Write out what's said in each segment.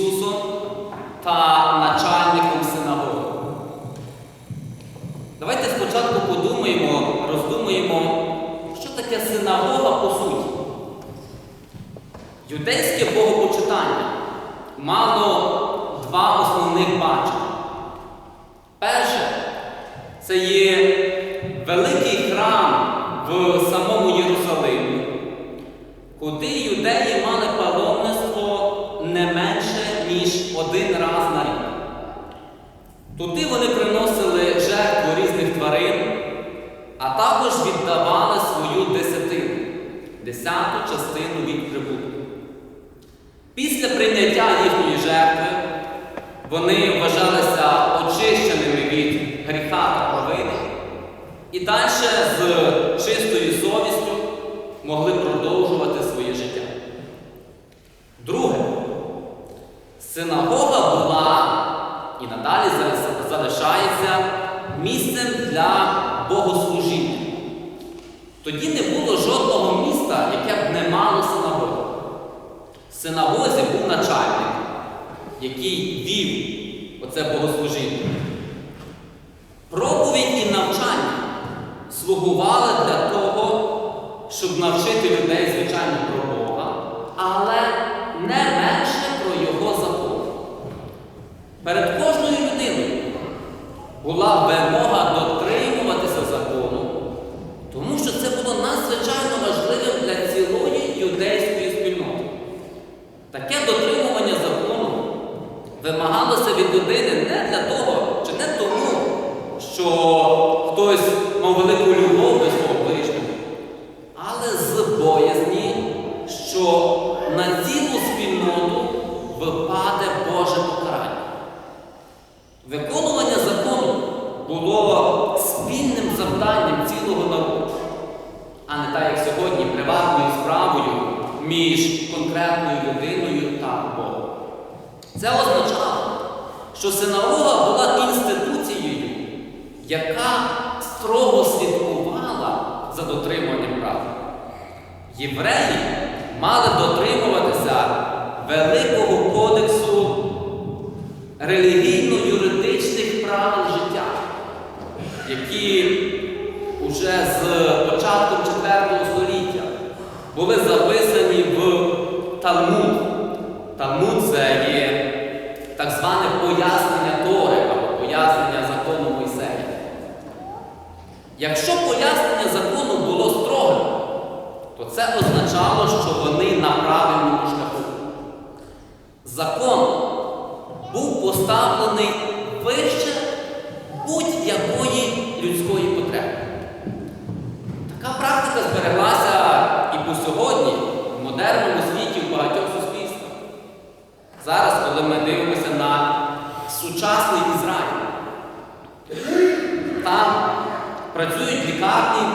Ісусом та начальником синагоги. Давайте спочатку подумаємо, роздумаємо, що таке синагога по суті. Юдейське богопочитання мало два основних бачення. Перше, це є великий храм в самому Єрусалимі, куди юдеї Туди вони приносили жертву різних тварин, а також віддавали свою десятину, десяту частину від прибутку. Після прийняття їхньої жертви вони вважалися очищеними від гріха та провини і далі з чистою совістю могли продовжувати своє життя. Друге, синагога була і надалі за- залишається місцем для богослужіння. Тоді не було жодного міста, яке б не мало синагоги. В синагозі був начальник, який вів оце богослужіння. Проповідь і навчання слугували для того, щоб навчити людей, звичайно, про Бога, але не менше про Його закон. Перед кожною людиною була вимога дотримуватися закону, тому що це було надзвичайно важливим для цілої юдейської спільноти. Таке дотримування закону вимагалося від людини не для того, чи не тому, що хтось мав велику любов до свого ближнього, але з боязні, що на цілу спільноту випаде Боже покарання. Виконування закону було спільним завданням цілого народу, а не так, як сьогодні, приватною справою між конкретною людиною та Богом. Це означало, що синагога була інституцією, яка строго слідкувала за дотримуванням прав. Євреї мали дотримуватися Великого кодексу релігійно-юридичних правил життя, які уже з початком IV століття були в Талмуд. Талмуд це є так зване пояснення Тори або пояснення закону Мойсея. Якщо пояснення закону було строгим, то це означало, що вони на правильному шляху. Закон був поставлений вище будь-якої людської потреби. Така практика збереглася і по сьогодні модерному світі в багатьох суспільствах. Зараз, коли ми дивимося на сучасний Ізраїль, там працюють лікарні,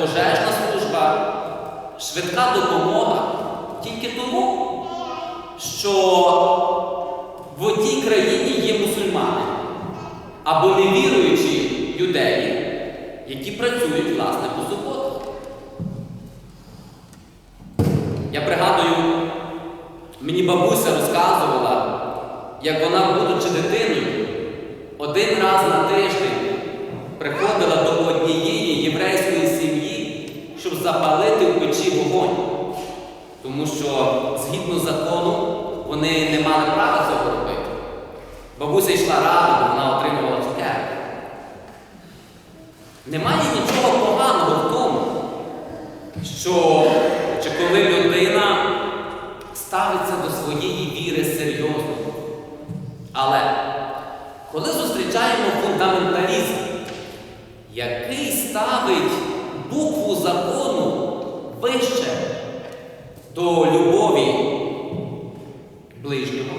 пожежна служба, швидка допомога тільки тому, що в одній країні є мусульмани або невіруючі юдеї, які працюють власне по суботах. Мені бабуся розказувала, як вона, будучи дитиною, один раз на тиждень приходила до однієї єврейської сім'ї, щоб запалити в печі вогонь. Тому що згідно закону вони не мали права цього робити. Бабуся йшла рано, вона отримувала цукерки. Немає нічого поганого в тому, що чи коли людина ставиться до своєї віри серйозно. Але коли зустрічаємо фундаменталізм, який ставить букву закону вище до любові ближнього,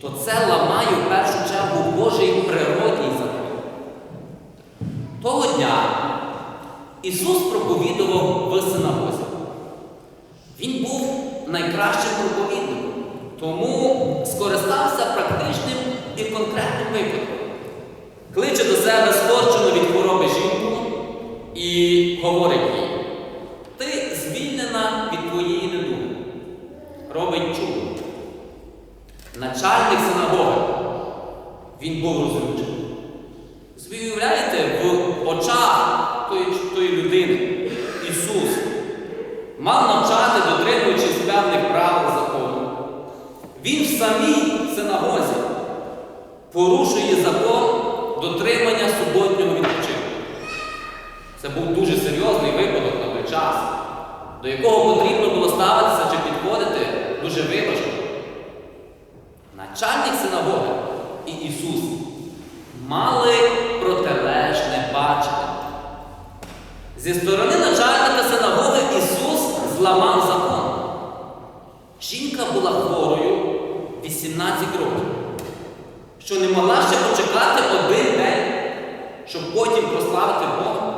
то це ламає в першу чергу Божий природній закон. Того дня Ісус проповідував в синагозі. Він був найкращим проповідником, тому скористався практичним і конкретним випадком. Кличе до себе скорчену від хвороби жінку і говорить їй: ти звільнена від твоєї недуги. Робить він був розручений. Ви уявляєте, в очах тої, тої людини Ісус мав навчати, дотримуючись певних правил закону. Він в самій синагозі порушує закон дотримання суботнього відпочинку. Це був дуже серйозний випадок на той час, до якого потрібно було ставитися чи підходити дуже виважено. Начальник синагоги і Ісус мали протилежне бачення. Зі сторони начальника синагоги Ісус зламав закон. Жінка була хворою 18 років, що не могла ще почекати один день, щоб потім прославити Бога.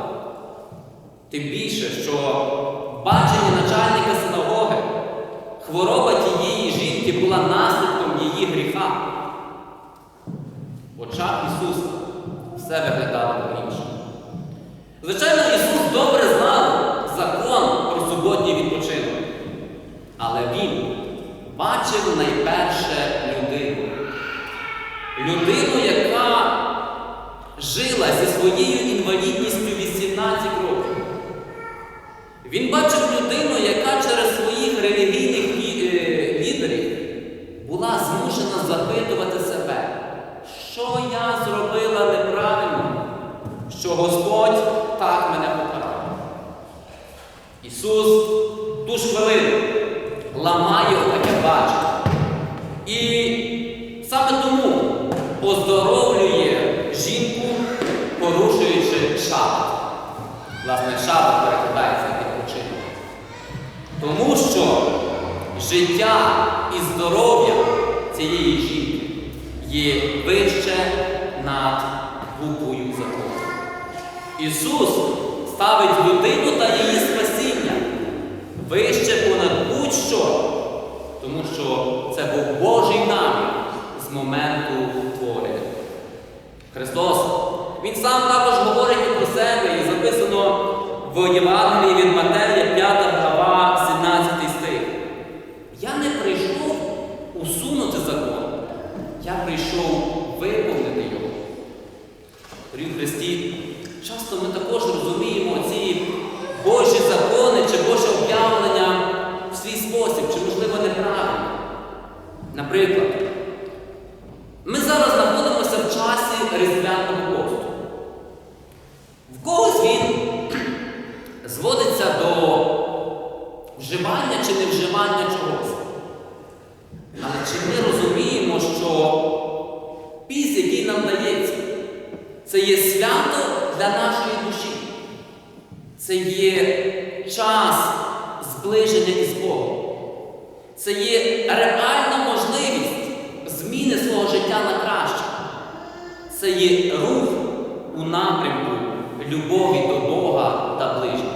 Тим більше, що бачення начальника синагоги, хвороба тієї жінки була наслідком її гріха. В очах Ісуса все виглядало по-іншому. Звичайно, Ісус добре знав закон про суботній відпочинок. Але Він бачив найперше людину. Людину, яка жила зі своєю інвалідністю 18 років. Він бачив людину, яка через своїх релігійних е, лідерів була змушена запитувати себе, що я зробила неправильно, що Господь так мене покарав. Ісус ту ж хвилину ламає таке бачення. І саме тому оздоровлює жінку, порушуючи шабат. Шабат перекладається відпочинок. Тому що життя і здоров'я цієї жінки є вище над буквою закону. Ісус ставить людину та її спасіння вище понад будь-що, тому що це був Божий намір з моменту творення. Христос, Він сам також говорить в Євангелії від Матея, 5 глава, 17 стих. Я не прийшов усунути закон, я прийшов виповнити його. Дорогі в Христі, часто ми також розуміємо ці Божі закони чи Боже об'явлення в свій спосіб, чи, можливо, неправильно. Наприклад, ми зараз знаходимося в часі різдвяного посту. В когось він зводиться до вживання чи невживання чогось. Але чи ми розуміємо, що піс, який нам дається, це є свято для нашої душі. Це є час зближення із Богом. Це є реальна можливість зміни свого життя на краще. Це є рух у напрямку любові до Бога та ближніх.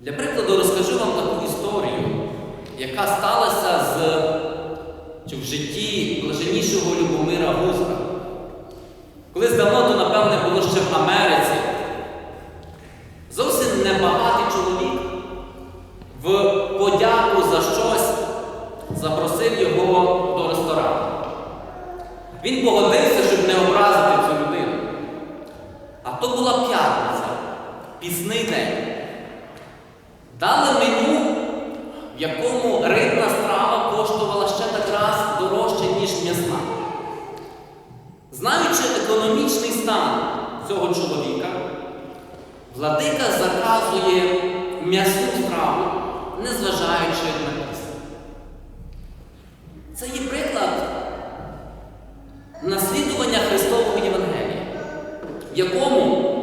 Для прикладу розкажу вам таку історію, яка сталася з, чи в житті блаженнішого Любомира Гузка. Колись давно, то, напевне, було ще в Америці. Зовсім небагатий чоловік в подяку за щось запросив його до ресторану. Він погодився, щоб не образити цю людину. А то була п'ятниця, пісний день. Дали меню, в якому рибна страва коштувала ще так раз дорожче, ніж м'ясна. Знаючи економічний стан цього чоловіка, владика заказує м'ясну страву, незважаючи на піст. Це є приклад наслідування Христового Євангелія, в якому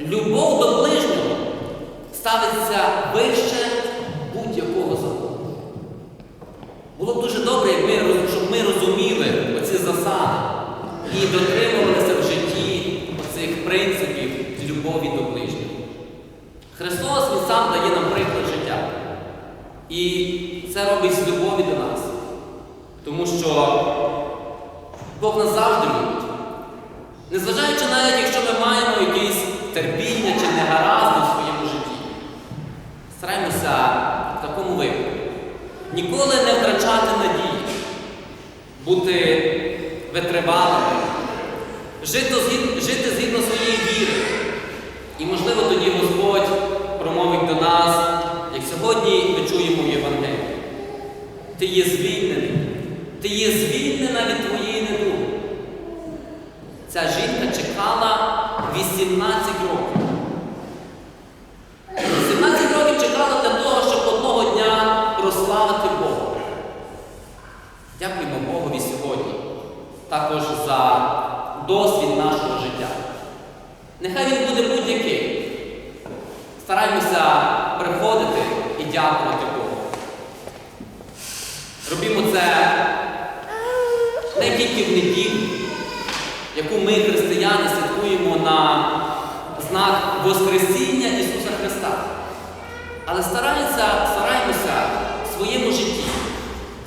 любов до ставиться вище будь-якого закону. Було б дуже добре, щоб ми розуміли оці засади і дотримувалися в житті оцих принципів любові до ближнього. Христос Він сам дає нам приклад життя. І це робить з любові до нас. Тому що Бог нас завжди любить. Незважаючи навіть, якщо ми маємо якесь терпіння чи негаразди стараємося в такому випадку ніколи не втрачати надії, бути витривалими, жити, згід- жити згідно своєї віри. І, можливо, тоді Господь промовить до нас, як сьогодні ми чуємо в Євангелії. Ти є звільнений, ти є звільнена від твоєї недуги. Ця жінка чекала 18 років. 18 років чекала для того, щоб одного дня прославити Бога. Дякуємо Богові сьогодні також за досвід нашого життя. Нехай він буде будь-який. Стараємося приходити і дякувати Богу. Робімо це не тільки в неділю, яку ми, християни, святкуємо на знак Воскресіння Ісуса Христа. Але стараємося, стараємося в своєму житті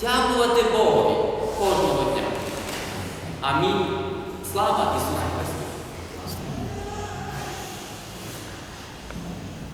дякувати дня. Амінь. Слава Ісусу!